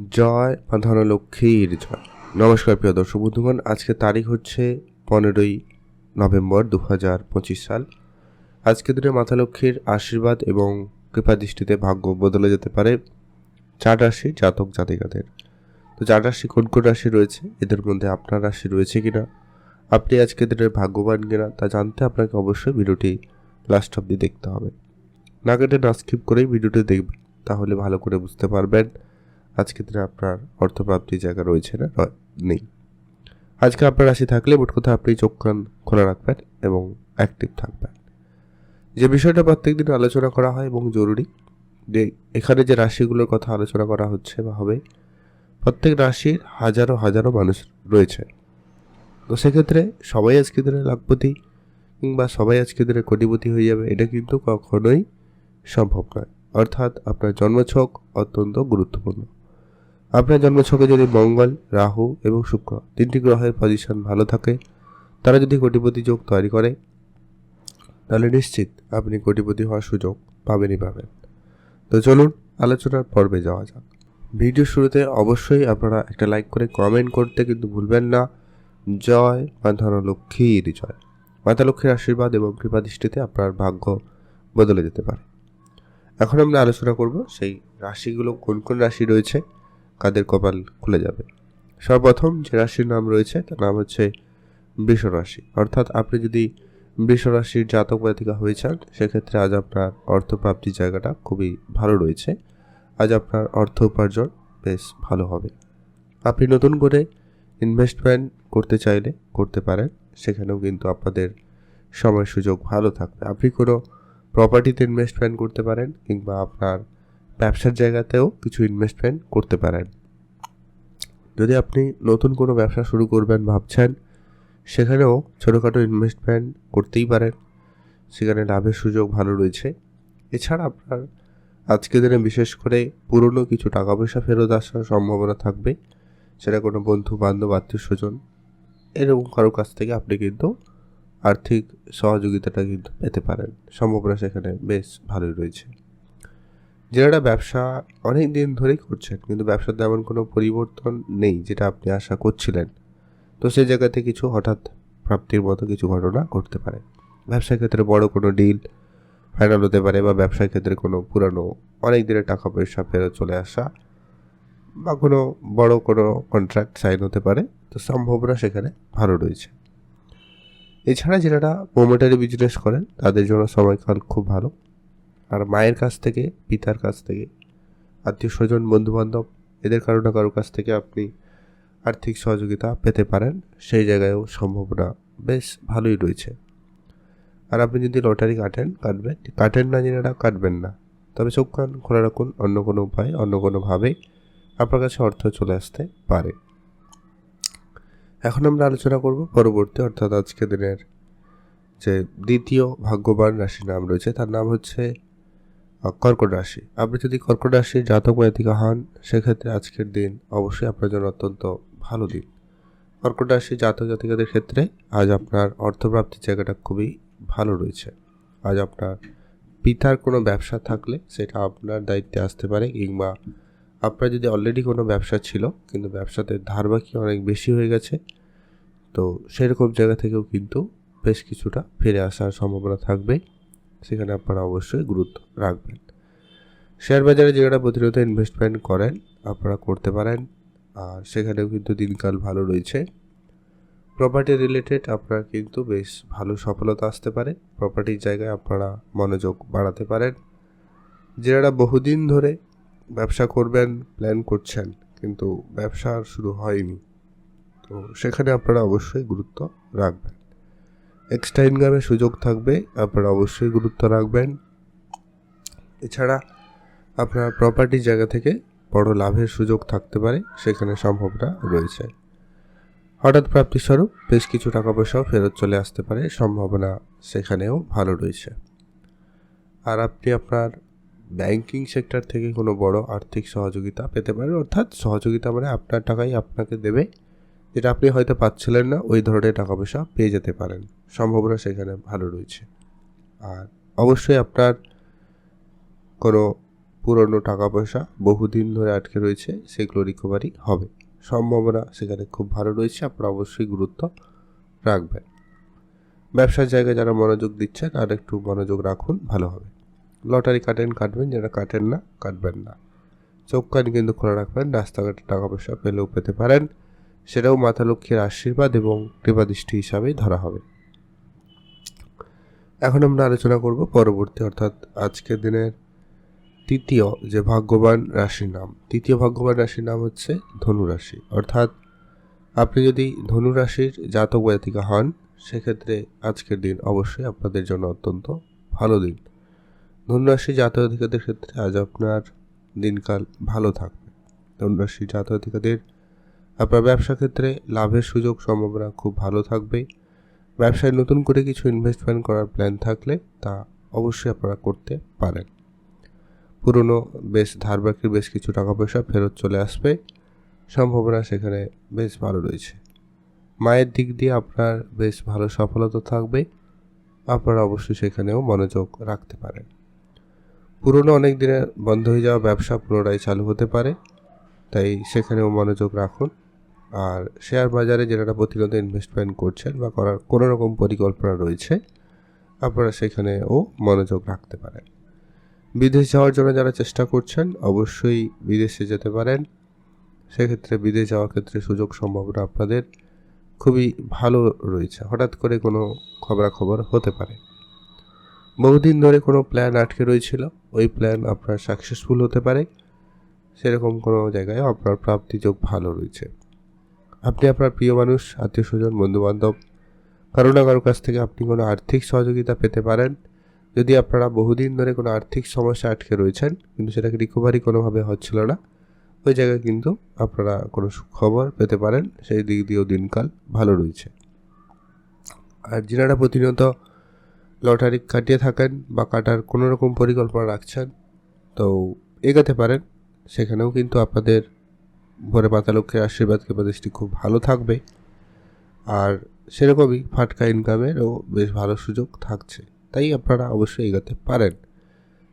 জয় মা ধনলক্ষ্মীর জয়। নমস্কার প্রিয় দর্শক বন্ধুগণ আজকে তারিখ হচ্ছে পনেরোই নভেম্বর দু হাজার পঁচিশ সাল। আজকে দিনে মাতা লক্ষ্মীর আশীর্বাদ এবং কৃপা দৃষ্টিতে ভাগ্য বদলে যেতে পারে চার রাশি জাতক জাতিকাদের। তো চার রাশি কোন কোন রাশি রয়েছে? এদের মধ্যে আপনার রাশি রয়েছে কিনা? আপনি আজকে দিনের ভাগ্যবান কিনা তা জানতে আপনাকে অবশ্যই ভিডিওটি লাস্ট অব্দি দেখতে হবে। না কেটে না স্কিপ করেই ভিডিওটি দেখবেন, তাহলে ভালো করে বুঝতে পারবেন। আজকে দিনে আপনার অর্থপ্রাপ্তির জায়গা রয়েছে না? নেই। আজকে আপনার রাশি থাকলে মোট কথা আপনি চোখ কান খোলা রাখবেন এবং অ্যাক্টিভ থাকবেন। যে বিষয়টা প্রত্যেক দিন আলোচনা করা হয় এবং জরুরি, যে এখানে যে রাশিগুলোর কথা আলোচনা করা হচ্ছে বা হবে, প্রত্যেক রাশির হাজারো হাজারো মানুষ রয়েছে। তো সেক্ষেত্রে সবাই আজকে দিনে লাখপতি কিংবা সবাই আজকে দিনে কোটিপতি হয়ে যাবে, এটা কিন্তু কখনোই সম্ভব নয়। অর্থাৎ আপনার জন্মছক অত্যন্ত গুরুত্বপূর্ণ। আপনার জন্মছকে যদি মঙ্গল, রাহু এবং শুক্র তিনটি গ্রহের পজিশন ভালো থাকে, তারা যদি কোটিপতি যোগ তৈরি করে, তাহলে নিশ্চিত আপনি কোটিপতি হওয়ার সুযোগ পাবেনই পাবেন। তো চলুন আলোচনার পর্বে যাওয়া যাক। ভিডিও শুরুতে অবশ্যই আপনারা একটা লাইক করে কমেন্ট করতে কিন্তু ভুলবেন না। জয় মা ধনলক্ষ্মীর জয়। মাতা লক্ষ্মীর আশীর্বাদ এবং কৃপা দৃষ্টিতে আপনার ভাগ্য বদলে যেতে পারে। এখন আমরা আলোচনা করব সেই রাশিগুলো কোন কোন রাশি রয়েছে। কাদের কপাল খুলে যাবে। সর্বপ্রথম যে রাশির নাম রয়েছে, তার নাম হচ্ছে বৃষ রাশি। অর্থাৎ আপনি যদি বৃষ রাশির জাতক জাতিকা হয়ে যান, সেক্ষেত্রে আজ আপনার অর্থপ্রাপ্তির জায়গাটা খুবই ভালো রয়েছে। আজ আপনার অর্থ উপার্জন বেশ ভালো হবে। আপনি নতুন করে ইনভেস্টমেন্ট করতে চাইলে করতে পারেন। সেখানেও কিন্তু আপনাদের সময় সুযোগ ভালো থাকবে। আপনি কোনো প্রপার্টিতে ইনভেস্টমেন্ট করতে পারেন, কিংবা আপনার ব্যবসার জায়গাতেও কিছু ইনভেস্টমেন্ট করতে পারেন। যদি আপনি নতুন কোনো ব্যবসা শুরু করবেন ভাবছেন, সেখানেও ছোটোখাটো ইনভেস্টমেন্ট করতেই পারেন। সেখানে লাভের সুযোগ ভালো রয়েছে। এছাড়া আপনার আজকে দিনে বিশেষ করে পুরনো কিছু টাকা পয়সা ফেরত আসার সম্ভাবনা থাকবে। সেটা কোনো বন্ধু, বান্ধব, আত্মীয় স্বজন, এরকম কারও কাছ থেকে আপনি কিন্তু আর্থিক সহযোগিতাটা কিন্তু পেতে পারেন। সম্ভাবনা সেখানে বেশ ভালোই রয়েছে। যারা ব্যবসা অনেক দিন ধরেই করছেন, কিন্তু ব্যবসার তেমন কোনো পরিবর্তন নেই যেটা আপনি আশা করছিলেন। তো সেই জায়গাতে কিছু হঠাৎ প্রাপ্তির মতো কিছু ঘটনা ঘটতে পারে। ব্যবসার ক্ষেত্রে বড় কোনো ডিল ফাইনাল হতে পারে বা ব্যবসার ক্ষেত্রে কোনো পুরানো অনেক দিনের টাকা পয়সা ফেরত চলে আসা বা কোনো বড় কোনো কন্ট্রাক্ট সাইন হতে পারে, তো সম্ভাবনা সেখানে ভালো রয়েছে। এছাড়া যারা মোমেটারি বিজনেস করেন, তাদের জন্য সময়কাল খুব ভালো। আর মায়ের কাছ থেকে, পিতার কাছ থেকে আত্মীয় স্বজন বন্ধুবান্ধব, এদের কারও না কারও কাছ থেকে আপনি আর্থিক সহযোগিতা পেতে পারেন। সেই জায়গায়ও সম্ভাবনা বেশ ভালোই রয়েছে। আর আপনি যদি লটারি কাটেন, কাটবেন, কাটেন না যেনারা কাটবেন না। তবে চোখ কান খোলা রাখুন, অন্য কোনো উপায়, অন্য কোনোভাবে আপনার কাছে অর্থ চলে আসতে পারে। এখন আমরা আলোচনা করব পরবর্তী, অর্থাৎ আজকে দিনের যে দ্বিতীয় ভাগ্যবান রাশির নাম রয়েছে, তার নাম হচ্ছে কর্কট রাশি। আপনি যদি কর্কট রাশির জাতক জাতিকা হন, সেক্ষেত্রে আজকের দিন অবশ্যই আপনার জন্য অত্যন্ত ভালো দিন। কর্কট রাশি জাতক জাতিকাদের ক্ষেত্রে আজ আপনার অর্থপ্রাপ্তির জায়গাটা খুবই ভালো রয়েছে। আজ আপনার পিতার কোনো ব্যবসা থাকলে সেটা আপনার দায়িত্বে আসতে পারে, কিংবা আপনার যদি অলরেডি কোনো ব্যবসা ছিল, কিন্তু ব্যবসাতে ধার বাকি অনেক বেশি হয়ে গেছে, তো সেরকম জায়গা থেকেও কিন্তু বেশ কিছুটা ফিরে আসার সম্ভাবনা থাকবে সেখানে আপনারা অবশ্যই গুরুত্ব রাখবেন। শেয়ার বাজারে যেটা প্রতিনিয়ত ইনভেস্টমেন্ট করেন, আপনারা করতে পারেন। আর সেখানেও কিন্তু দিনকাল ভালো রয়েছে। প্রপার্টি রিলেটেড আপনার কিন্তু বেশ ভালো সফলতা আসতে পারে। প্রপার্টির জায়গায় আপনারা মনোযোগ বাড়াতে পারেন। যারা বহুদিন ধরে ব্যবসা করবেন প্ল্যান করছেন, কিন্তু ব্যবসা শুরু হয়নি, তো সেখানে আপনারা অবশ্যই গুরুত্ব রাখবেন। এক্সট্রা ইনকামের সুযোগ থাকবে, আপনারা অবশ্যই গুরুত্ব রাখবেন। এছাড়া আপনার প্রপার্টির জায়গা থেকে বড় লাভের সুযোগ থাকতে পারে, সেখানে সম্ভাবনা রয়েছে। হঠাৎ প্রাপ্তিস্বরূপ বেশ কিছু টাকা পয়সাও ফেরত চলে আসতে পারে, সম্ভাবনা সেখানেও ভালো রয়েছে। আর আপনি আপনার ব্যাংকিং সেক্টর থেকে কোনো বড় আর্থিক সহযোগিতা পেতে পারেন, অর্থাৎ সহযোগিতা মানে আপনার টাকাই আপনাকে দেবে, যেটা আপনি হয়তো পাচ্ছিলেন না, ওই ধরনের টাকা পয়সা পেয়ে যেতে পারেন। সম্ভাবনা সেখানে ভালো রয়েছে। আর অবশ্যই আপনার কোনো পুরনো টাকা পয়সা বহুদিন ধরে আটকে রয়েছে, সেগুলো রিকভারি হবে। সম্ভাবনা সেখানে খুব ভালো রয়েছে, আপনারা অবশ্যই গুরুত্ব রাখবেন। ব্যবসার জায়গায় যারা মনোযোগ দিচ্ছেন, আর একটু মনোযোগ রাখুন, ভালো হবে। লটারি কাটেন, কাটবেন যারা কাটেন না, কাটবেন না। চোখ কান কিন্তু খোলা রাখবেন, রাস্তাঘাটে টাকা পয়সা পেলেও পেতে পারেন। সেটাও মাতা লক্ষ্মীর আশীর্বাদ এবং কৃপাদৃষ্টি হিসাবেই ধরা হবে। এখন আমরা আলোচনা করব পরবর্তী, অর্থাৎ আজকের দিনের তৃতীয় যে ভাগ্যবান রাশির নাম। তৃতীয় ভাগ্যবান রাশির নাম হচ্ছে ধনু রাশি অর্থাৎ আপনি যদি ধনু রাশির জাতক জাতিকা হন, সেক্ষেত্রে আজকের দিন অবশ্যই আপনাদের জন্য অত্যন্ত ভালো দিন। ধনুরাশি জাতক জাতিকাদের ক্ষেত্রে আজ আপনার দিনকাল ভালো থাকবে। ধনুরাশি জাতক জাতিকাদের আপনার ব্যবসা ক্ষেত্রে লাভের সুযোগ সম্ভাবনা খুব ভালো থাকবে। ব্যবসায় নতুন করে কিছু ইনভেস্টমেন্ট করার প্ল্যান থাকলে তা অবশ্যই আপনারা করতে পারেন। পুরনো বেশ ধার বেশ কিছু টাকা পয়সা ফেরত চলে আসবে। সম্ভাবনা সেখানে বেশ ভালো রয়েছে। মায়ের দিক দিয়ে আপনার বেশ ভালো সফলতা থাকবে। আপনারা অবশ্যই সেখানেও মনোযোগ রাখতে পারেন। পুরনো অনেক দিনের বন্ধ হয়ে যাওয়া ব্যবসা পুনরায় চালু হতে পারে। তাই সেখানেও মনোযোগ রাখুন। আর শেয়ার বাজারে যারা প্রতিনিয়ত ইনভেস্টমেন্ট করছেন বা করার কোনো রকম পরিকল্পনা রয়েছে, আপনারা সেখানেও মনোযোগ রাখতে পারেন। বিদেশ যাওয়ার জন্য যারা চেষ্টা করছেন, অবশ্যই বিদেশে যেতে পারেন। সেক্ষেত্রে বিদেশ যাওয়ার ক্ষেত্রে সুযোগ সম্ভাবনা আপনাদের খুবই ভালো রয়েছে। হঠাৎ করে কোনো খবরাখবর হতে পারে। বহুদিন ধরে কোনো প্ল্যান আটকে রয়েছিল। ওই প্ল্যান আপনার সাকসেসফুল হতে পারে। সেরকম কোনো জায়গায় আপনার প্রাপ্তিযোগ ভালো রয়েছে। আপনি আপনার প্রিয় মানুষ, আত্মীয় স্বজন, বন্ধুবান্ধব, কারও না কারও কাছ থেকে আপনি কোনো আর্থিক সহযোগিতা পেতে পারেন। যদি আপনারা বহুদিন ধরে কোনো আর্থিক সমস্যা আটকে রয়েছেন, কিন্তু সেটাকে রিকভারি কোনোভাবে হচ্ছিল না, ওই জায়গায় কিন্তু আপনারা কোনো খবর পেতে পারেন। সেই দিক দিয়েও দিনকাল ভালো রয়েছে। আর যিনারা প্রতিনিয়ত লটারি কাটিয়ে থাকেন বা কাটার কোনো রকম পরিকল্পনা রাখছেন, তো এগাতে পারেন। সেখানেও কিন্তু আপনাদের ভোরে মাতা লক্ষ্যের আশীর্বাদ কিংবা দৃষ্টি খুব ভালো থাকবে। আর সেরকমই ফাটকা ইনকামেরও বেশ ভালো সুযোগ থাকছে। তাই আপনারা অবশ্যই এগোতে পারেন।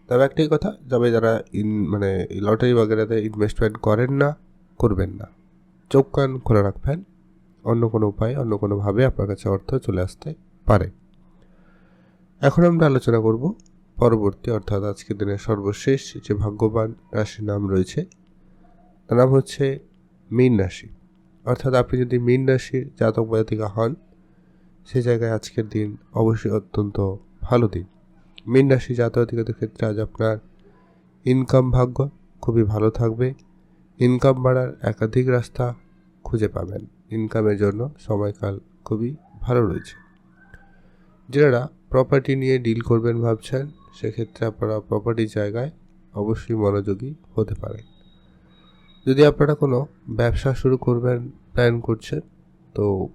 তবে একটাই কথা তবে যারা ইন মানে লটারি বাগেরাতে ইনভেস্টমেন্ট করেন না, করবেন না। চোখ কান খোলা রাখবেন। অন্য কোনো উপায়, অন্য কোনোভাবে আপনার কাছে অর্থ চলে আসতে পারে। এখন আমরা আলোচনা করব পরবর্তী, অর্থাৎ আজকের দিনের সর্বশেষ যে ভাগ্যবান রাশির নাম রয়েছে তার নাম হচ্ছে মীন রাশি। অর্থাৎ আপনি যদি মীন রাশির জাতক জাতিকা হন, সে জায়গায় আজকের দিন অবশ্যই অত্যন্ত ভালো দিন। মীন রাশি জাতক জাতিকাদের ক্ষেত্রে আজ আপনার ইনকাম ভাগ্য খুবই ভালো থাকবে। ইনকাম বাড়ার একাধিক রাস্তা খুঁজে পাবেন। ইনকামের জন্য সময়কাল খুবই ভালো রয়েছে। যারা প্রপার্টি নিয়ে ডিল করবেন ভাবছেন, সেক্ষেত্রে আপনারা প্রপার্টির জায়গায় অবশ্যই মনোযোগী হতে পারেন। যদি আপনারা কোনো ব্যবসা শুরু করবেন প্ল্যান করছেন, তো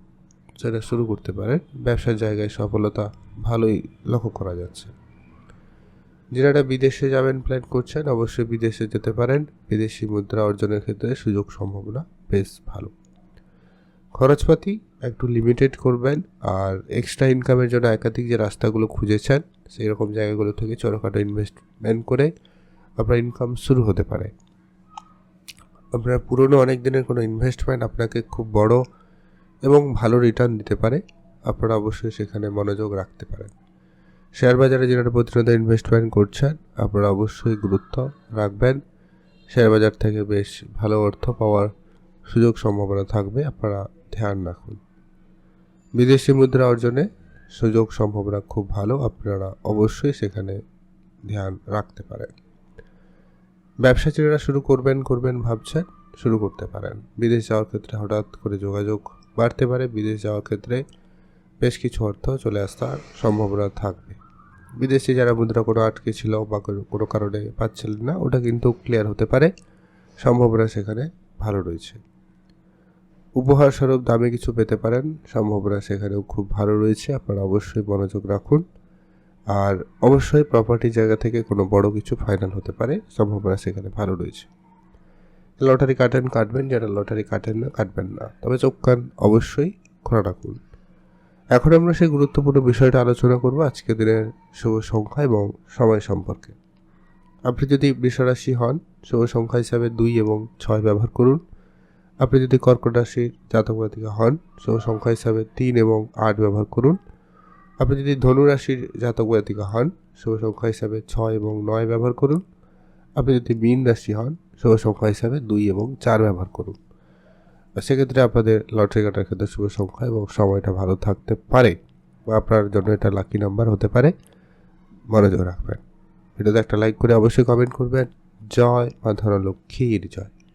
সেটা শুরু করতে পারেন। ব্যবসার জায়গায় সফলতা ভালোই লক্ষ্য করা যাচ্ছে। যারা বিদেশে যাবেন প্ল্যান করছেন, অবশ্যই বিদেশে যেতে পারেন। বিদেশি মুদ্রা অর্জনের ক্ষেত্রে সুযোগ সম্ভাবনা বেশ ভালো। খরচপাতি একটু লিমিটেড করবেন আর এক্সট্রা ইনকামের জন্য একাধিক যে রাস্তাগুলো খুঁজেছেন সেই রকম জায়গাগুলো থেকে ছোটোখাটো ইনভেস্টমেন্ট করে আপনার ইনকাম শুরু হতে পারে। আপনার পুরনো অনেক দিনের কোনো ইনভেস্টমেন্ট আপনাকে খুব বড় এবং ভালো রিটার্ন দিতে পারে, আপনারা অবশ্যই সেখানে মনোযোগ রাখতে পারেন। শেয়ার বাজারে যারা প্রতিনিয়ত ইনভেস্টমেন্ট করছেন, আপনারা অবশ্যই গুরুত্ব রাখবেন। শেয়ার বাজার থেকে বেশ ভালো অর্থ পাওয়ার সুযোগ সম্ভাবনা থাকবে, আপনারা ধ্যান রাখুন। বিদেশি মুদ্রা অর্জনে সুযোগ সম্ভাবনা খুব ভালো, আপনারা অবশ্যই সেখানে ধ্যান রাখতে পারেন। ব্যবসা যারা শুরু করবেন করবেন, ভাবছেন, শুরু করতে পারেন। বিদেশ যাওয়ার ক্ষেত্রে হঠাৎ করে যোগাযোগ বাড়তে পারে। বিদেশ যাওয়ার ক্ষেত্রে বেশ কিছু অর্থ চলে আসার সম্ভাবনা থাকবে। বিদেশে যারা মুদ্রা কোনো আটকে ছিল বা কোনো কারণে পাচ্ছিলেন না, ওটা কিন্তু ক্লিয়ার হতে পারে। সম্ভাবনা সেখানে ভালো রয়েছে। উপহার স্বরূপ দামে কিছু পেতে পারেন। সম্ভাবনা সেখানেও খুব ভালো রয়েছে। আপনারা অবশ্যই মনোযোগ রাখুন। আর অবশ্যই প্রপার্টি জায়গা থেকে কোনো বড় কিছু ফাইনাল হতে পারে, সম্ভাবনা সেখানে ভালো রয়েছে। লটারি কাটেন কাটবেন, যারা লটারি কাটেন না, কাটবেন না। তবে চোখ কান অবশ্যই খোলা রাখুন। এখন আমরা সেই গুরুত্বপূর্ণ বিষয়টা আলোচনা করব আজকের দিনের শুভ সংখ্যা এবং সময় সম্পর্কে। আপনি যদি বৃষরাশি হন, শুভ সংখ্যা হিসাবে দুই এবং ছয় ব্যবহার করুন। আপনি যদি কর্কট রাশির জাতক হন, শুভ সংখ্যা হিসাবে তিন এবং আট ব্যবহার করুন। আপনি যদি ধনু রাশির জাতক জাতিকা হন শুভ সংখ্যা হিসাবে ছয় এবং নয় ব্যবহার করুন। আপনি যদি মীন রাশি হন শুভ সংখ্যা হিসাবে দুই এবং চার ব্যবহার করুন। সেক্ষেত্রে আপনাদের লটারি কাটার ক্ষেত্রে শুভ সংখ্যা এবং সময়টা ভালো থাকতে পারে বা আপনার জন্য এটা লাকি নাম্বার হতে পারে। মনোযোগ রাখবেন। ভিডিওতে একটা লাইক করে অবশ্যই কমেন্ট করবেন। জয় মা ধনলক্ষ্মীর জয়।